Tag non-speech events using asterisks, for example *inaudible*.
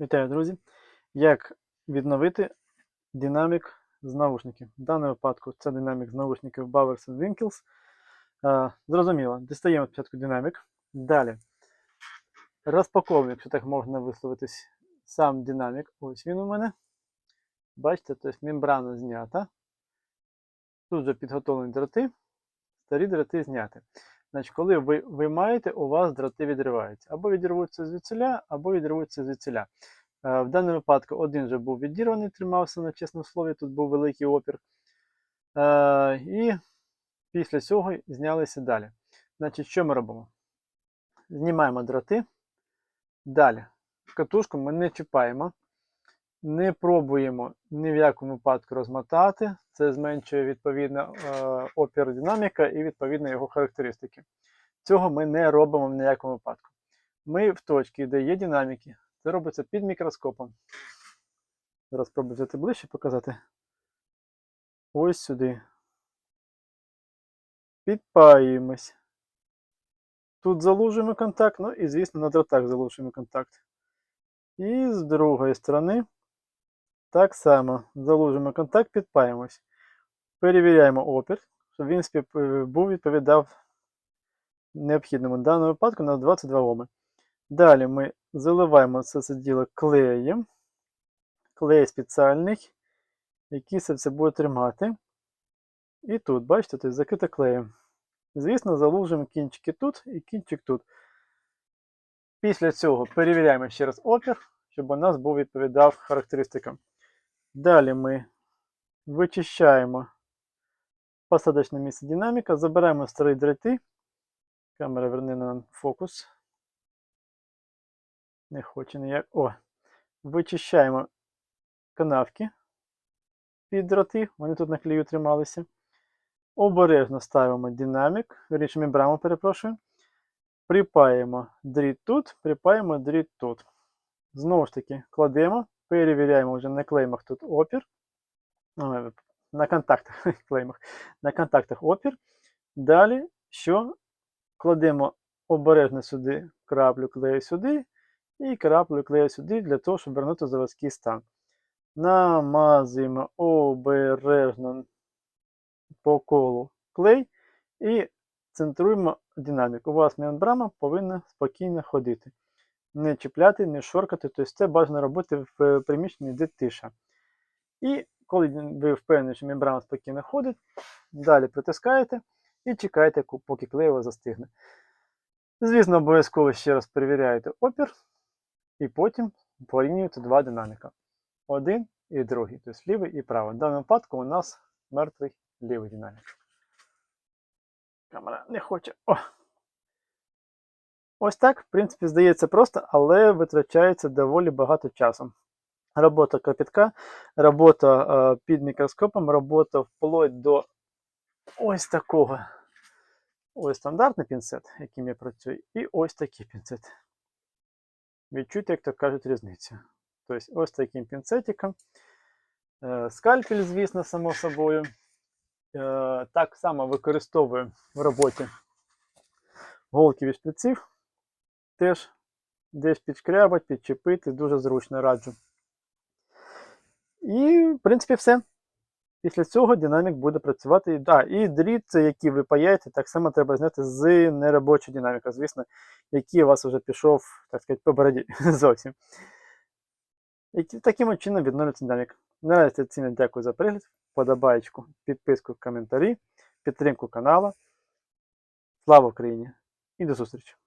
Вітаю, друзі! Як відновити динамік з наушників? В даному випадку це динамік з наушників Bowers Winkles. Е, Зрозуміло, дістаємо спочатку динамік. Далі розпаковуємо, якщо так можна висловитись, сам динамік. Ось він у мене. Бачите, тобто мембрана знята. Тут вже підготовлені дроти, старі дроти зняті. Значить, коли ви виймаєте, у вас дроти відриваються. Або відірвуться звідсіля, або відірвуться звідсіля. Е, В даному випадку один вже був відірваний, тримався на чесному слові, тут був великий опір. Е, І після цього знялися далі. Значить, що ми робимо? Знімаємо дроти. Далі. Катушку ми не чіпаємо. Не пробуємо ні в якому випадку розмотати. Це зменшує відповідно е, опір динаміка і відповідно його характеристики. Цього ми не робимо в ніякому випадку. Ми в точці, де є динаміки, це робиться під мікроскопом. Зараз спробую взяти ближче показати. Ось сюди. Підпаюємось. Тут залужуємо контакт, ну і, звісно, на дротах залужуємо контакт. І з другої сторони так само залужуємо контакт, підпаємось. Перевіряємо опір, щоб він був відповідав необхідному. В даному випадку на 22 Оми. Далі ми заливаємо це все діло клеєм. Клей спеціальний, який це все буде тримати. І тут, бачите, тут закрите клеєм. Звісно, залужуємо кінчики тут і кінчик тут. Після цього перевіряємо ще раз опір, щоб у нас був відповідав характеристикам. Далі ми вичищаємо посадочне місце динаміка, забираємо старі дроти. Камера верне на фокус. Не хоче ніяк. О! Вичищаємо канавки під дроти, вони тут на клею трималися. Обережно ставимо динамік, вірніше мембрану, перепрошую. Припаємо дріт тут, припаємо дріт тут. Знову ж таки, кладемо, перевіряємо вже на клеймах тут опір. На контактах, *laughs* клеймах, на контактах опір. Далі що? Кладемо обережно сюди краплю клею сюди і краплю клею сюди для того, щоб вернути заводський стан. Намазуємо обережно по колу клей і центруємо динамік. У вас мембрана повинна спокійно ходити. Не чіпляти, не шоркати, тобто це бажано робити в е, приміщенні, де тиша. І коли ви впевнені, що мембрана спокійно ходить, далі притискаєте і чекаєте, поки вас застигне. Звісно, обов'язково ще раз перевіряєте опір, і потім порівнюєте два динаміка. Один і другий, тобто лівий і правий. В даному випадку у нас мертвий лівий динамік. Камера не хоче. О! Ось так, в принципі, здається просто, але витрачається доволі багато часу. Робота кропітка, робота е, під мікроскопом, робота вплоть до ось такого. Ось стандартний пінцет, яким я працюю, і ось такий пінцет. Відчуйте, як то кажуть, різницю. Тобто, ось таким пінцетиком. Е, скальпель, звісно, само собою. Е, так само використовую в роботі голки від шприців. Теж десь підшкрябать, підчепити, дуже зручно раджу. І, в принципі, все. Після цього динамік буде працювати. Да, і дріт, який ви паяєте, так само треба зняти з неробочого динаміка, звісно, який у вас вже пішов, так сказати, по бороді *laughs* зовсім. І таким чином відновлюється динамік. Наразі традиційно дякую за перегляд, подобаєчку, підписку, коментарі, підтримку каналу. Слава Україні і до зустрічі!